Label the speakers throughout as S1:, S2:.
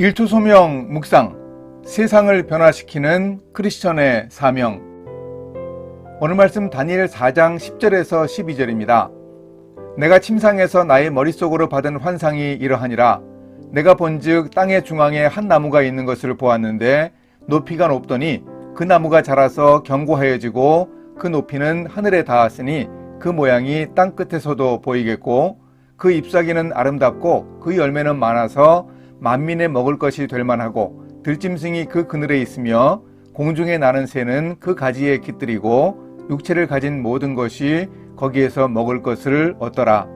S1: 일투소명 묵상 세상을 변화시키는 크리스천의 사명 오늘 말씀 다니엘 4장 10절에서 12절입니다. 내가 침상에서 나의 머릿속으로 받은 환상이 이러하니라 내가 본즉 땅의 중앙에 한 나무가 있는 것을 보았는데 높이가 높더니 그 나무가 자라서 견고하여지고 그 높이는 하늘에 닿았으니 그 모양이 땅 끝에서도 보이겠고 그 잎사귀는 아름답고 그 열매는 많아서 만민의 먹을 것이 될 만하고 들짐승이 그 그늘에 있으며 공중에 나는 새는 그 가지에 깃들이고 육체를 가진 모든 것이 거기에서 먹을 것을 얻더라.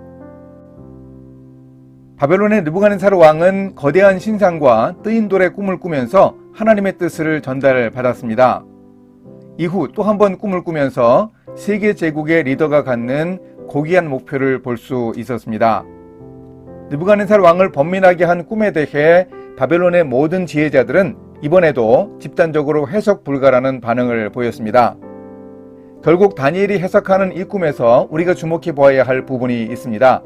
S1: 바벨론의 느부갓네살 왕은 거대한 신상과 뜨인 돌의 꿈을 꾸면서 하나님의 뜻을 전달받았습니다. 이후 또 한 번 꿈을 꾸면서 세계 제국의 리더가 갖는 고귀한 목표를 볼 수 있었습니다. 느부갓네살 왕을 번민하게 한 꿈에 대해 바벨론의 모든 지혜자들은 이번에도 집단적으로 해석 불가라는 반응을 보였습니다. 결국 다니엘이 해석하는 이 꿈에서 우리가 주목해 보아야 할 부분이 있습니다.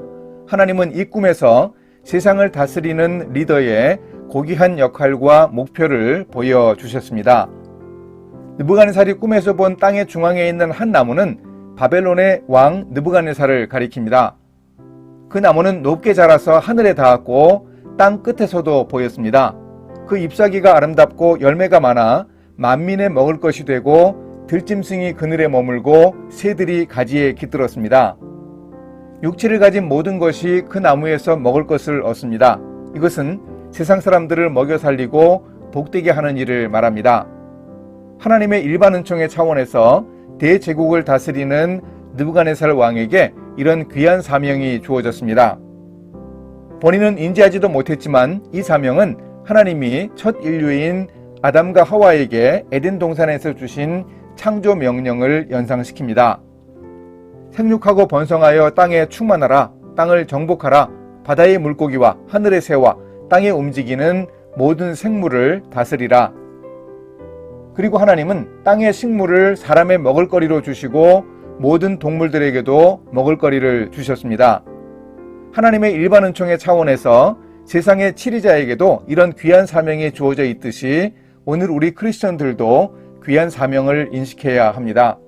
S1: 하나님은 이 꿈에서 세상을 다스리는 리더의 고귀한 역할과 목표를 보여주셨습니다. 느부갓네살이 꿈에서 본 땅의 중앙에 있는 한 나무는 바벨론의 왕 느부갓네살을 가리킵니다. 그 나무는 높게 자라서 하늘에 닿았고 땅 끝에서도 보였습니다. 그 잎사귀가 아름답고 열매가 많아 만민의 먹을 것이 되고 들짐승이 그늘에 머물고 새들이 가지에 깃들었습니다. 육체를 가진 모든 것이 그 나무에서 먹을 것을 얻습니다. 이것은 세상 사람들을 먹여 살리고 복되게 하는 일을 말합니다. 하나님의 일반 은총의 차원에서 대제국을 다스리는 느부갓네살 왕에게 이런 귀한 사명이 주어졌습니다. 본인은 인지하지도 못했지만 이 사명은 하나님이 첫 인류인 아담과 하와에게 에덴 동산에서 주신 창조 명령을 연상시킵니다. 생육하고 번성하여 땅에 충만하라, 땅을 정복하라, 바다의 물고기와 하늘의 새와 땅에 움직이는 모든 생물을 다스리라. 그리고 하나님은 땅의 식물을 사람의 먹을거리로 주시고 모든 동물들에게도 먹을거리를 주셨습니다. 하나님의 일반 은총의 차원에서 세상의 치리자에게도 이런 귀한 사명이 주어져 있듯이 오늘 우리 크리스천들도 귀한 사명을 인식해야 합니다.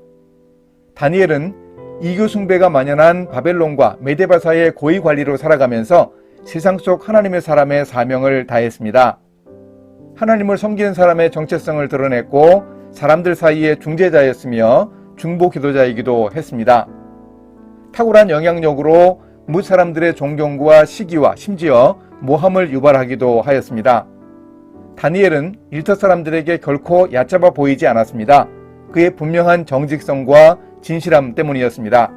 S1: 다니엘은 이교 숭배가 만연한 바벨론과 메데바사의 고위 관리로 살아가면서 세상 속 하나님의 사람의 사명을 다했습니다. 하나님을 섬기는 사람의 정체성을 드러냈고 사람들 사이의 중재자였으며 중보 기도자이기도 했습니다. 탁월한 영향력으로 무 사람들의 존경과 시기와 심지어 모함을 유발하기도 하였습니다. 다니엘은 일터 사람들에게 결코 얕잡아 보이지 않았습니다. 그의 분명한 정직성과 진실함 때문이었습니다.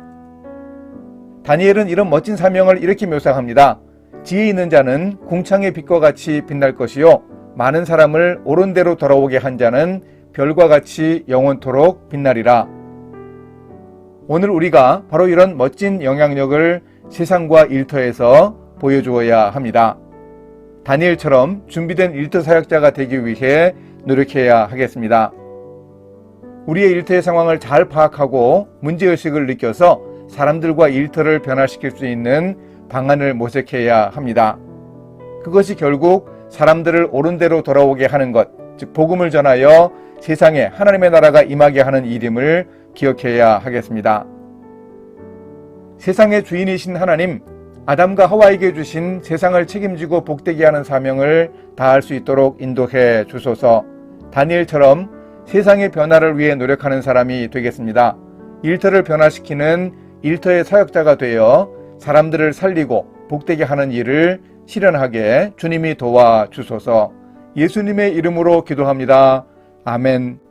S1: 다니엘은 이런 멋진 사명을 이렇게 묘사합니다. 지혜 있는 자는 궁창의 빛과 같이 빛날 것이요 많은 사람을 옳은 대로 돌아오게 한 자는 별과 같이 영원토록 빛나리라. 오늘 우리가 바로 이런 멋진 영향력을 세상과 일터에서 보여주어야 합니다. 다니엘처럼 준비된 일터 사역자가 되기 위해 노력해야 하겠습니다. 우리의 일터의 상황을 잘 파악하고 문제의식을 느껴서 사람들과 일터를 변화시킬 수 있는 방안을 모색해야 합니다. 그것이 결국 사람들을 옳은 대로 돌아오게 하는 것, 즉 복음을 전하여 세상에 하나님의 나라가 임하게 하는 일임을 기억해야 하겠습니다. 세상의 주인이신 하나님, 아담과 하와에게 주신 세상을 책임지고 복되게 하는 사명을 다할 수 있도록 인도해 주소서. 다니엘처럼 세상의 변화를 위해 노력하는 사람이 되겠습니다. 일터를 변화시키는 일터의 사역자가 되어 사람들을 살리고 복되게 하는 일을 실현하게 주님이 도와 주소서. 예수님의 이름으로 기도합니다. 아멘.